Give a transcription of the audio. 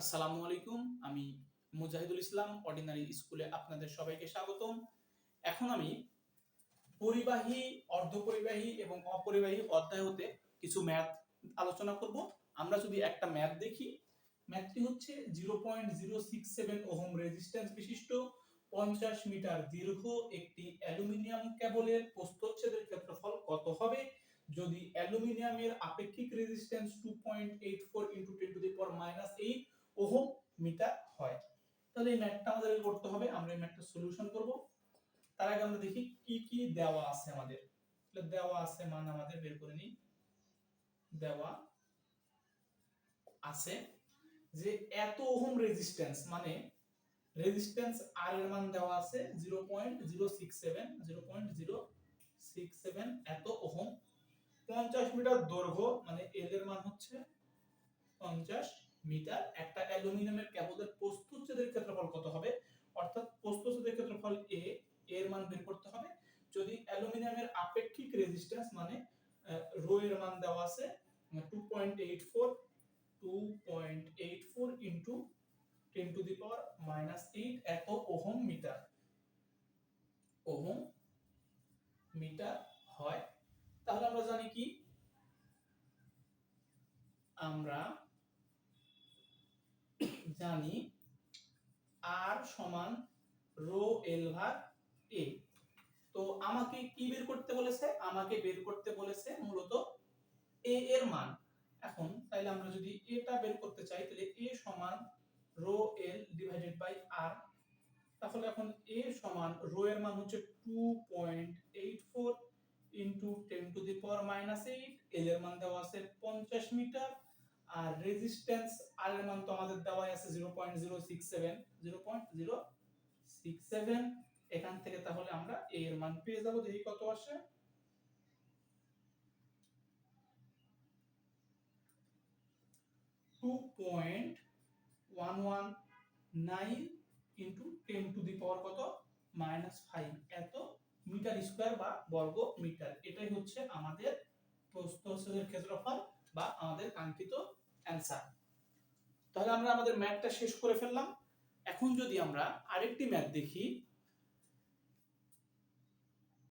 আসসালামু আলাইকুম। আমি মুজাহিদুল ইসলাম অর্ডিনারি স্কুলে আপনাদের সবাইকে স্বাগতম। এখন আমি পরিবাহী, অর্ধপরিবাহী এবং অপরিবাহী অধ্যায় হতে কিছু ম্যাথ আলোচনা করব। আমরা যদি একটা ম্যাথ দেখি ম্যাথটি হচ্ছে zero point zero six seven ohm resistance বিশিষ্ট, পঞ্চাশ মিটার দীর্ঘ একটি অ্যালুমিনিয়াম কেবলের প্রস্থচ্ছেদের ক্ষেত্রফল কত হবে? যদি অ্যালুমিনিয়ামের আপেক্ষিক resistance two point eight four into ten to the power minus eight ohm metre হয়। তাহলে এই ম্যাথটা আমাদের করতে হবে। আমরা এই ম্যাথটা সলিউশন করব। তার আগে আমরা দেখি কি কি দেওয়া আছে আমাদের। তাহলে দেওয়া আছে মান আমাদের, বের করে নিই। দেওয়া আছে যে এত ওহম রেজিস্ট্যান্স মানে রেজিস্ট্যান্স আর এর মান দেওয়া আছে 0.067 0.067 এত ওহম। 50 মিটার দৈর্ঘ্য মানে এল এর মান হচ্ছে 50 মিটার, একটা অ্যালুমিনিয়ামের কেবলের প্রস্থচ্ছেদের ক্ষেত্রফল কত হবে? অর্থাৎ প্রস্থচ্ছেদের ক্ষেত্রফল এ এর মান বের করতে হবে। যদি অ্যালুমিনিয়ামের আপেক্ষিক রেজিস্ট্যান্স মানে রো এর মান দেওয়া আছে 2.84 2.84 into 10 to the power minus 8 এত ওহম মিটার। ওহম মিটার হয়। তাহলে আমরা জানি কি? আমরা জানি আর সমান রো এল ভাগ এ তো আমাকে কি বের করতে বলেছে? আমাকে বের করতে বলেছে মূলত এ এর মান। এখন তাইলে আমরা যদি এটা বের করতে চাই তাহলে এ সমান rho L divided by R তাহলে এখন এ সমান রো এর মান হচ্ছে 2.84 into 10 to the power minus 8 L এর মান দেওয়া আছে 50 মিটার। আর রেজিস্ট্যান্স আর এর মান তো আমাদের দেওয়াই আছে 0.067 0.067 এখান থেকে তাহলে আমরা a এর মান পেয়ে যাব, দেখি কত আসে। Two point one one nine into ten to the power কত? মাইনাস ফাইভ এত মিটার স্কোয়ার বা বর্গ মিটার। এটাই হচ্ছে আমাদের প্রস্থচ্ছেদের ক্ষেত্রফল বা আমাদের কাঙ্ক্ষিত অ্যান্সার। তাহলে আমরা আমাদের ম্যাথটা শেষ করে ফেললাম। এখন যদি আমরা আরেকটি ম্যাথ দেখি